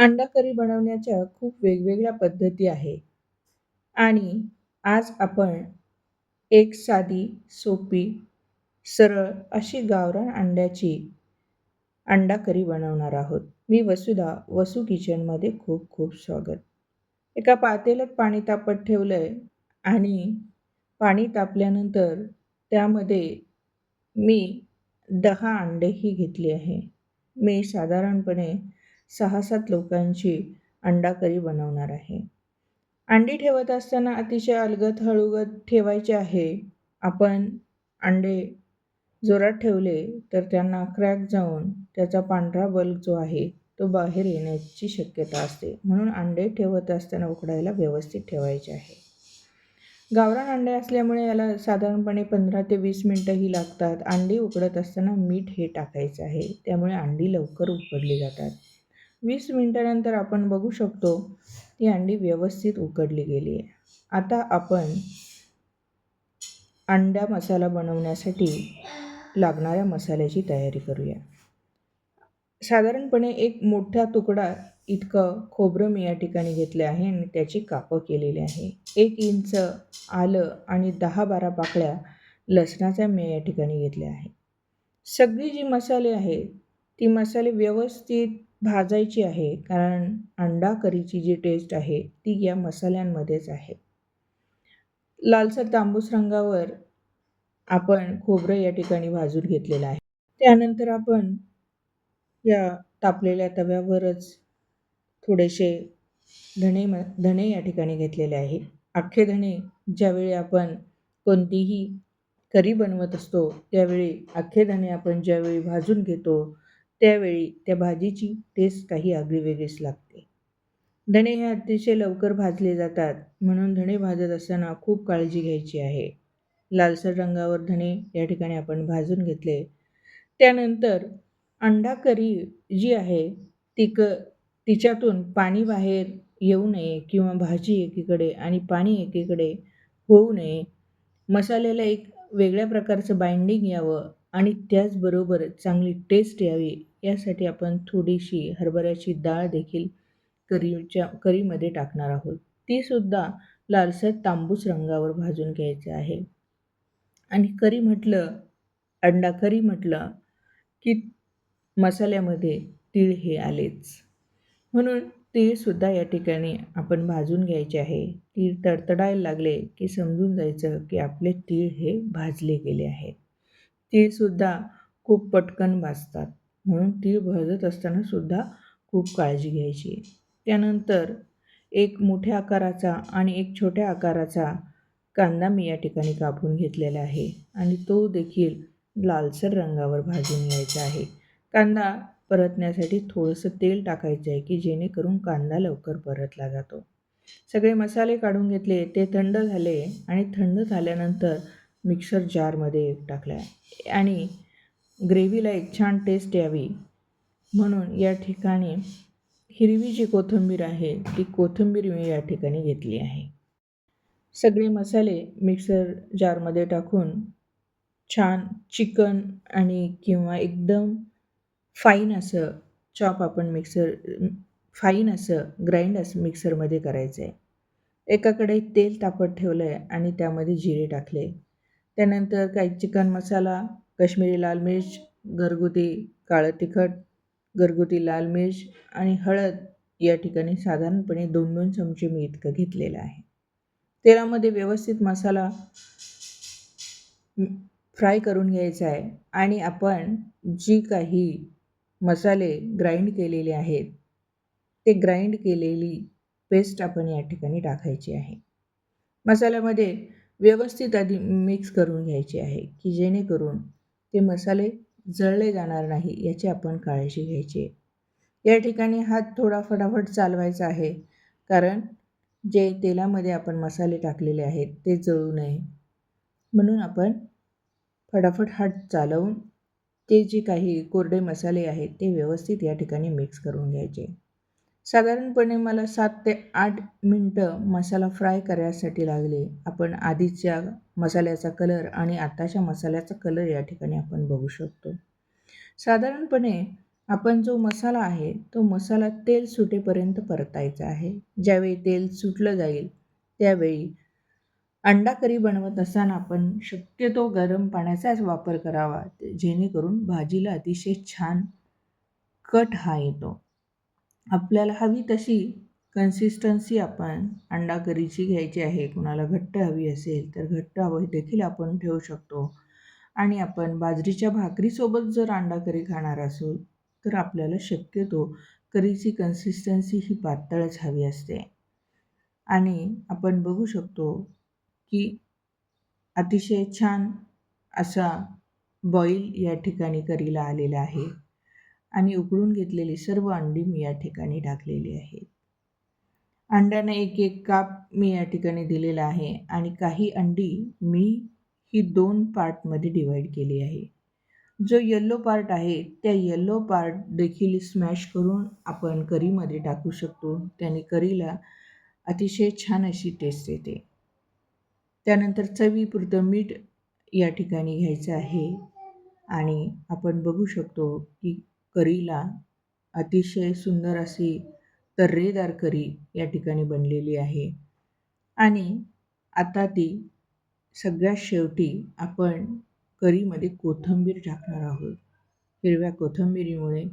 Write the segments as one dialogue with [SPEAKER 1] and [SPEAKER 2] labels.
[SPEAKER 1] अंडा करी बनवण्याच्या खूप वेगवेगळ्या पद्धती आहे. आणि आज आपण एक साधी सोपी सरळ अशी गावरान अंड्याची अंडा करी बनवणार आहोत. मी वसुधा वसू किचनमध्ये खूप खूप स्वागत. एका पातेल्यात पाणी तापत ठेवलं आहे आणि पाणी तापल्यानंतर त्यामध्ये मी दहा अंडेही घेतली आहे. मी साधारणपणे सहा सात लोकांची अंडाकरी बनवणार आहे. अंडी ठेवत असताना अतिशय अलगत हळूगत ठेवायचे आहे. आपण अंडे जोरात ठेवले तर त्यांना क्रॅक जाऊन त्याचा पांढरा बल्ब जो आहे तो बाहेर येण्याची शक्यता असते. म्हणून अंडे ठेवत असताना उकडायला व्यवस्थित ठेवायचे आहे. गावरान अंडे असल्यामुळे याला साधारणपणे पंधरा ते वीस मिनटंही लागतात. अंडी उकडत असताना मीठ हे टाकायचं आहे. त्यामुळे अंडी लवकर उकडली जातात. वीस मिनटानंतर आपण बघू शकतो ती अंडी व्यवस्थित उकडली गेली आहे. आता आपण अंडा मसाला बनवण्यासाठी लागणाऱ्या मसाल्याची तयारी करूया. साधारणपणे एक मोठा तुकडा इतकं खोबरं मी या ठिकाणी घेतलं आहे आणि त्याची कापं केलेली आहे. एक इंच आलं आणि दहा बारा पाकळ्या लसणाच्या मी या ठिकाणी घेतल्या आहे. सगळी जी मसाले आहेत ती मसाले व्यवस्थित भाजायची आहे कारण अंडा करीची जी टेस्ट आहे ती या मसाल्यांमध्येच आहे. लालसर तांबूस रंगावर आपण खोबरं या ठिकाणी भाजून घेतलेलं आहे. त्यानंतर आपण या तापलेल्या तव्यावरच थोडेसे धणे म धणे या ठिकाणी घेतलेले आहे. अख्खे धणे ज्यावेळी आपण कोणतीही करी बनवत असतो त्यावेळी अख्खे धणे आपण ज्यावेळी भाजून घेतो त्यावेळी त्या भाजीची टेस्ट काही आगळीवेगळीच लागते. धणे हे अतिशय लवकर भाजले जातात म्हणून धणे भाजत असताना खूप काळजी घ्यायची आहे. लालसर रंगावर धणे या ठिकाणी आपण भाजून घेतले. त्यानंतर अंडा करी जी आहे ती क तिच्यातून पाणी बाहेर येऊ नये किंवा भाजी एकीकडे आणि पाणी एकीकडे होऊ नये. मसाल्याला एक वेगळ्या प्रकारचं बाइंडिंग यावं आणि त्याचबरोबर चांगली टेस्ट यावी यासाठी आपण थोडीशी हरभऱ्याची डाळ देखील करीच्या करीमध्ये टाकणार आहोत. तीसुद्धा लालसर तांबूस रंगावर भाजून घ्यायचं आहे. आणि करी म्हटलं अंडा करी म्हटलं की मसाल्यामध्ये तीळ हे आलेच. म्हणून तीळसुद्धा या ठिकाणी आपण भाजून घ्यायचे आहे. तीळ तडतडायला लागले की समजून जायचं की आपले तीळ हे भाजले गेले आहेत. तीळसुद्धा खूप पटकन भाजतात. म्हणून तीळ भाजत असताना सुद्धा खूप काळजी घ्यायची. त्यानंतर एक मोठ्या आकाराचा आणि एक छोट्या आकाराचा कांदा मी या ठिकाणी कापून घेतलेला आहे आणि तो देखील लालसर रंगावर भाजून घ्यायचा आहे. कांदा परतण्यासाठी थोडंसं तेल टाकायचं आहे की जेणेकरून कांदा लवकर परतला जातो. सगळे मसाले काढून घेतले ते थंड झाले आणि थंड झाल्यानंतर मिक्सर जारमध्ये टाकला. आणि ग्रेव्हीला एक छान टेस्ट यावी. म्हणून या ठिकाणी हिरवी जी कोथिंबीर आहे ती कोथिंबीर मी या ठिकाणी घेतली आहे. सगळे मसाले मिक्सर जारमध्ये टाकून छान चिकन आणि किंवा एकदम फाईन असं चॉप आपण मिक्सर फाईन असं ग्राइंड असं मिक्सरमध्ये करायचं आहे एकाकडे तेल तापत ठेवलं आहे आणि त्यामध्ये जिरे टाकले. त्यानंतर काही चिकन मसाला कश्मीरी लाल मिर्च घरगुती काळं तिखट घरगुती लाल मिर्च आणि हळद या ठिकाणी साधारणपणे दोन दोन चमचे मी इतकं घेतलेलं आहे. तेलामध्ये व्यवस्थित मसाला फ्राय करून घ्यायचा आहे आणि आपण जी काही मसाले ग्राइंड केलेले आहेत ते ग्राइंड केलेली पेस्ट आपण या ठिकाणी टाकायची आहे. मसाल्यामध्ये व्यवस्थित आधी मिक्स करून घ्यायची आहे की जेणेकरून ते मसाले जळले जाणार नाही याची आपण काळजी घ्यायची. या ठिकाणी हात थोडा फटाफट चालवायचा आहे कारण जे तेलामध्ये आपण मसाले टाकलेले आहेत ते जळू नये. म्हणून आपण फटाफट हात चालवून ते जे काही कोरडे मसाले आहेत ते व्यवस्थित या ठिकाणी मिक्स करून घ्यायचे. साधारणपणे मला सात ते आठ मिनटं मसाला फ्राय करायसाठी लागले. आपण आधीच्या मसाल्याचा कलर आणि आताच्या मसाल्याचा कलर या ठिकाणी आपण बघू शकतो. साधारणपणे आपण जो मसाला आहे तो मसाला तेल सुटेपर्यंत परतायचा आहे. ज्यावेळी तेल सुटलं जाईल त्यावेळी अंडा करी बनवत असताना आपण शक्यतो गरम पाण्याचाच वापर करावा जेणेकरून भाजीला अतिशय छान कट हा येतो. आपल्याला हवी तशी कन्सिस्टन्सी आपण अंडा करीची घ्यायची आहे. कुणाला घट्ट हवी असेल तर घट्ट हवं देखील आपण ठेवू शकतो. आणि आपण बाजरीच्या भाकरीसोबत जर अंडा करी खाणार असू तर आपल्याला शक्यतो करीची कन्सिस्टन्सी ही पातळच हवी असते. आणि आपण बघू शकतो की अतिशय छान असा बॉईल या ठिकाणी करीला आलेला आहे. आणि उकळून घेतलेली सर्व अंडी मी या ठिकाणी टाकलेली आहेत. अंड्याने एक एक काप मी या ठिकाणी दिलेला आहे आणि काही अंडी मी ही दोन पार्टमध्ये डिवाईड केली आहे. जो येल्लो पार्ट आहे त्या येल्लो पार्ट देखील स्मॅश करून आपण करीमध्ये टाकू शकतो. त्याने करीला अतिशय छान अशी टेस्ट येते. त्यानंतर चवीपुरतं मीठ या ठिकाणी घ्यायचं आहे आणि आपण बघू शकतो की करीला अतिशय सुंदर अशी तर्रेदार करी या ठिकाणी बनलेली आहे. आणि आता ती सगळ्यात शेवटी आपण करीमध्ये कोथिंबीर टाकणार आहोत. हिरव्या कोथिंबीरीमुळे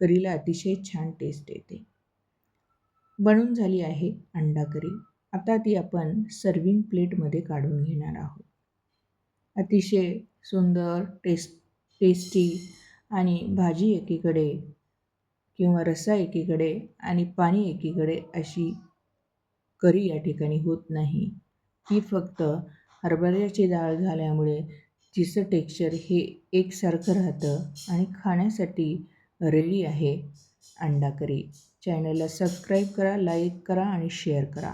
[SPEAKER 1] करीला अतिशय छान टेस्ट येते. बनून झाली आहे अंडा करी. आता ती आपण सर्विंग प्लेटमध्ये काढून घेणार आहोत. अतिशय सुंदर टेस्ट टेस्टी आणि भाजी एकीकडे किंवा रस्सा एकीकडे आणि पाणी एकीकडे अशी करी या ठिकाणी होत नाही. ही फक्त हरभऱ्याची डाळ झाल्यामुळे तिचं टेक्स्चर हे एकसारखं राहतं आणि खाण्यासाठी रेडी आहे अंडा करी चॅनलला सबस्क्राईब करा लाईक करा आणि शेअर करा.